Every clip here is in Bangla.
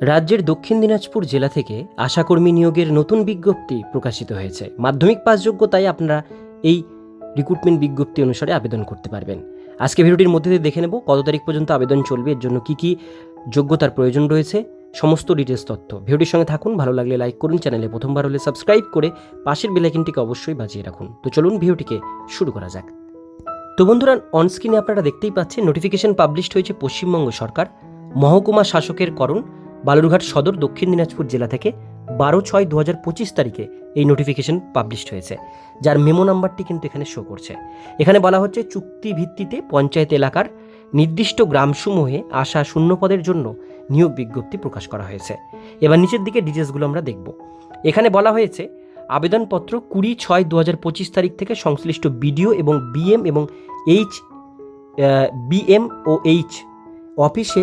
রাজ্যের দক্ষিণ দিনাজপুর জেলা থেকে আশাকর্মী নিয়োগের নতুন বিজ্ঞপ্তি প্রকাশিত হয়েছে। মাধ্যমিক পাস যোগ্যতায় আপনারা এই রিক্রুটমেন্ট বিজ্ঞপ্তি অনুসারে আবেদন করতে পারবেন। আজকে ভিডিওটির মধ্যে দিয়ে দেখে নেব কত তারিখ পর্যন্ত আবেদন চলবে, এর জন্য কী কী যোগ্যতার প্রয়োজন রয়েছে, সমস্ত ডিটেলস তথ্য। ভিডিওটির সঙ্গে থাকুন, ভালো লাগলে লাইক করুন চ্যানেলে প্রথমবার হলে সাবস্ক্রাইব করে পাশের বেলাইকিনটিকে অবশ্যই বাজিয়ে রাখুন। তো চলুন ভিডিওটিকে শুরু করা যাক। তো বন্ধুরা অনস্ক্রিনে আপনারা দেখতেই পাচ্ছেন নোটিফিকেশন পাবলিশড হয়েছে পশ্চিমবঙ্গ সরকার। মহকুমা শাসকের করণ বালুরঘাট সদর দক্ষিণ দিনাজপুর জেলা থেকে বারো ছয় দু হাজার পঁচিশ তারিখে এই নোটিফিকেশন পাবলিশড হয়েছে, যার মেমো নাম্বারটি কিন্তু এখানে শো করছে। এখানে বলা হচ্ছে চুক্তি ভিত্তিতে পঞ্চায়েত এলাকার নির্দিষ্ট গ্রামসমূহে আসা শূন্য পদের জন্য নিয়োগ বিজ্ঞপ্তি প্রকাশ করা হয়েছে। এবার নিচের দিকে ডিটেলসগুলো আমরা দেখব। এখানে বলা হয়েছে, আবেদনপত্র কুড়ি ছয় দু হাজার পঁচিশ তারিখ থেকে সংশ্লিষ্ট বিডিও এবং বিএম এবং এইচ বিএম ও এইচ অফিসে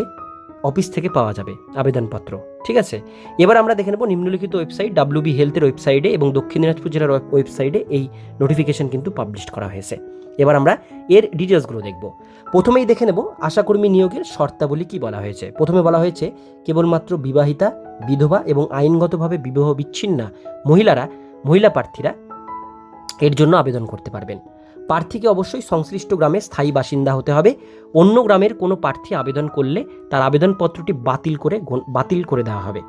অফিস থেকে পাওয়া যাবে আবেদনপত্র, ঠিক আছে? এবার আমরা দেখে নেব নিম্নলিখিত ওয়েবসাইট ডাব্লিউবি হেলথের ওয়েবসাইটে এবং দক্ষিণ দিনাজপুর জেলার ওয়েবসাইটে এই নোটিফিকেশন কিন্তু পাবলিশ করা হয়েছে। এবার আমরা এর ডিটেলসগুলো দেখব। প্রথমেই দেখে নেব আশাকর্মী নিয়োগের শর্তাবলী কি বলা হয়েছে। প্রথমে বলা হয়েছে, কেবলমাত্র বিবাহিতা, বিধবা এবং আইনগতভাবে বিবাহ বিচ্ছিন্না মহিলারা, মহিলা প্রার্থীরা এর জন্য আবেদন করতে পারবেন। প্রার্থীকে অবশ্যই সংশ্লিষ্ট গ্রামে স্থায়ী বাসিন্দা হতে হবে। অন্য গ্রামের কোনো প্রার্থী আবেদন করলে তার আবেদনপত্রটি বাতিল করে বাতিল করে দেওয়া হবে।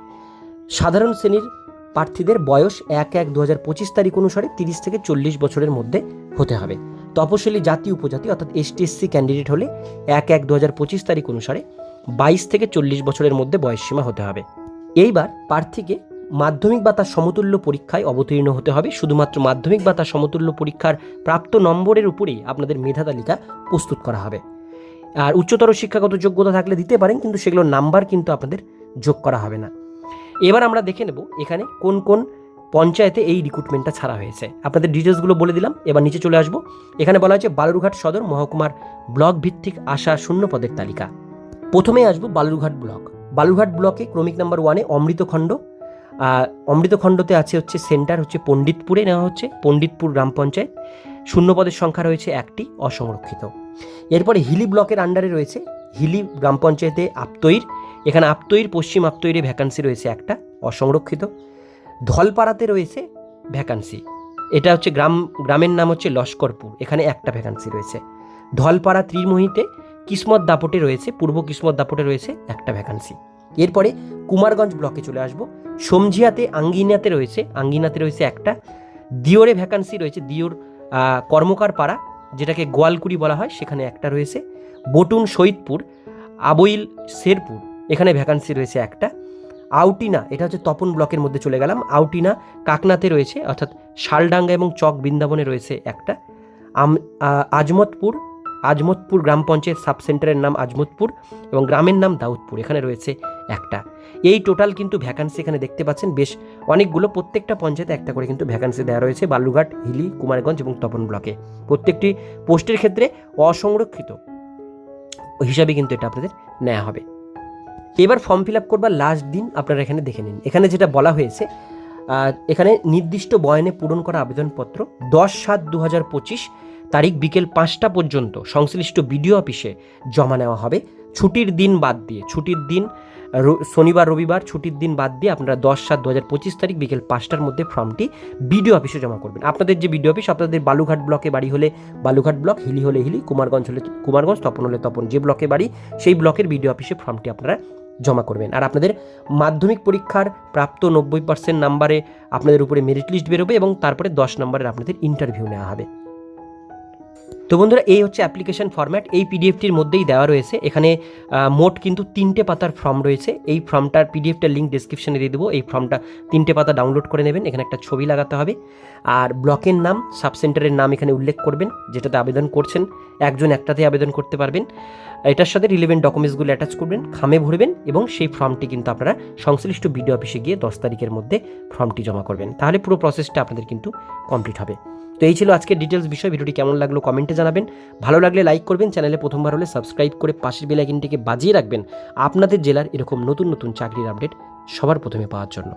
সাধারণ শ্রেণির প্রার্থীদের বয়স এক এক দু হাজার পঁচিশ তারিখ অনুসারে তিরিশ থেকে চল্লিশ বছরের মধ্যে হতে হবে। তপশিলি জাতি উপজাতি অর্থাৎ এসটিএসসি ক্যান্ডিডেট হলে এক এক দু হাজার পঁচিশ তারিখ অনুসারে বাইশ থেকে চল্লিশ বছরের মধ্যে বয়সসীমা হতে হবে। এইবার প্রার্থীকে মাধ্যমিক বা তার সমতুল্য পরীক্ষায় অবতীর্ণ হতে হবে। শুধুমাত্র মাধ্যমিক বা তার সমতুল্য পরীক্ষার প্রাপ্ত নম্বরের উপরেই আপনাদের মেধা তালিকা প্রস্তুত করা হবে। আর উচ্চতর শিক্ষাগত যোগ্যতা থাকলে দিতে পারেন, কিন্তু সেগুলোর নাম্বার কিন্তু আপনাদের যোগ করা হবে না। এবার আমরা দেখে নেব এখানে কোন কোন পঞ্চায়েতে এই রিক্রুটমেন্টটা ছাড়া হয়েছে। আপনাদের ডিটেলসগুলো বলে দিলাম, এবার নিচে চলে আসব। এখানে বলা হয়েছে বালুরঘাট সদর মহকুমার ব্লক ভিত্তিক আশা শূন্য পদের তালিকা। প্রথমে আসব বালুরঘাট ব্লক। বালুরঘাট ব্লকে ক্রমিক নাম্বার ওয়ানে অমৃতখণ্ড অমৃতখণ্ডতে আছে হচ্ছে সেন্টার, হচ্ছে পণ্ডিতপুরে নেওয়া হচ্ছে, পণ্ডিতপুর গ্রাম পঞ্চায়েত। শূন্য পদের সংখ্যা রয়েছে একটি, অসংরক্ষিত। এরপরে হিলি ব্লকের আন্ডারে রয়েছে, হিলি গ্রাম পঞ্চায়েতে আপতৈর। এখানে আপতৈর, পশ্চিম আপতৈরে ভ্যাকান্সি রয়েছে একটা, অসংরক্ষিত। ধলপাড়াতে রয়েছে ভ্যাকান্সি এটা হচ্ছে গ্রাম, গ্রামের নাম হচ্ছে লস্করপুর, এখানে একটা ভ্যাকান্সি রয়েছে। ধলপাড়া ত্রিমোহিতে কিসমত দাপটে রয়েছে, পূর্ব কিসমত দাপটে রয়েছে একটা ভ্যাকান্সি এরপরে কুমারগঞ্জ ব্লকে চলে আসব। সমঝিয়াতে আঙ্গিনাতে রয়েছে আঙ্গিনাতে রয়েছে একটা। দিওরে ভ্যাকান্সি রয়েছে, দিওর কর্মকার পাড়া যেটাকে গোয়ালকুড়ি বলা হয়, সেখানে একটা রয়েছে। বটুন শহীদপুর আবইল শেরপুর, এখানে ভ্যাকান্সি রয়েছে একটা। আউটিনা, এটা হচ্ছে তপন ব্লকের মধ্যে চলে গেলাম। আউটিনা কাকনাতে রয়েছে, অর্থাৎ শালডাঙ্গা এবং চক বৃন্দাবনে রয়েছে একটা। আজমতপুর আজমতপুর গ্রাম পঞ্চায়েত সাব সেন্টারের নাম আজমতপুর এবং গ্রামের নাম দাউদপুর, এখানে রয়েছে একটা। এই টোটাল কিন্তু ভ্যাকান্সি এখানে দেখতে পাচ্ছেন, বেশ অনেকগুলো, প্রত্যেকটা পঞ্চায়েতে একটা করে কিন্তু ভ্যাকান্সি দেওয়া রয়েছে বালুঘাট হিলি, কুমারগঞ্জ এবং তপন ব্লকে। প্রত্যেকটি পোস্টের ক্ষেত্রে অসংরক্ষিত হিসাবে কিন্তু এটা আপনাদের নেওয়া হবে। এবার ফর্ম ফিল আপ করবার লাস্ট দিন আপনারা এখানে দেখে নিন। এখানে যেটা বলা হয়েছে এখানে নির্দিষ্ট বয়ানে পূরণ করা আবেদনপত্র দশ সাত দু হাজার পঁচিশ তারিখ বিকেল পাঁচটা পর্যন্ত সংশ্লিষ্ট বিডিও অফিসে জমা নেওয়া হবে। ছুটির দিন বাদ দিয়ে, ছুটির দিন শনিবার, রবিবার ছুটির দিন বাদ দিয়ে আপনারা দশ সাত দু হাজার পঁচিশ তারিখ বিকেল পাঁচটার মধ্যে ফর্মটি বিডিও অফিসে জমা করবেন। আপনাদের যে বিডিও অফিস, আপনাদের বালুঘাট ব্লকে বাড়ি হলে বালুঘাট ব্লক, হিলি হলে হিলি, কুমারগঞ্জ হলে কুমারগঞ্জ, তপন হলে তপন, যে ব্লকে বাড়ি, সেই ব্লকের বিডিও অফিসে ফর্মটি আপনারা জমা করবেন। আর আপনাদের মাধ্যমিক পরীক্ষার প্রাপ্ত নব্বই পার্সেন্ট নাম্বারে আপনাদের উপরে মেরিট লিস্ট বেরোবে এবং তারপরে দশ নম্বরের আপনাদের ইন্টারভিউ নেওয়া হবে। তো বন্ধুরা, এই হচ্ছে অ্যাপ্লিকেশন ফর্ম্যাট এই পিডিএফটির মধ্যেই দেওয়া রয়েছে। এখানে মোট কিন্তু তিনটে পাতার ফর্ম রয়েছে। এই ফর্মটার পিডিএফটার লিঙ্ক ডিসক্রিপশনে দিয়ে দেবো। এই ফর্মটা তিনটে পাতা ডাউনলোড করে নেবেন। এখানে একটা ছবি লাগাতে হবে। আর ব্লকের নাম সাব সেন্টারের নাম এখানে উল্লেখ করবেন, যেটাতে আবেদন করছেন। একজন একটাতে আবেদন করতে পারবেন। এটার সাথে রিলেভেন্ট ডকুমেন্টসগুলো অ্যাটাচ করবেন, খামে ভরবেন এবং সেই ফর্মটি কিন্তু আপনারা সংশ্লিষ্ট বিডিও অফিসে গিয়ে দশ তারিখের মধ্যে ফর্মটি জমা করবেন। তাহলে পুরো প্রসেসটা আপনাদের কিন্তু কমপ্লিট হবে। তো এই ছিল আজকের ডিটেলস বিষয়। ভিডিওটি কেমন লাগল কমেন্টে জানাবেন। ভালো লাগলে লাইক করবেন চ্যানেলে প্রথমবার হলে সাবস্ক্রাইব করে পাশের বেলাইকিনটিকে বাজিয়ে রাখবেন আপনাদের জেলার এরকম নতুন নতুন চাকরির আপডেট সবার প্রথমে পাওয়ার জন্য।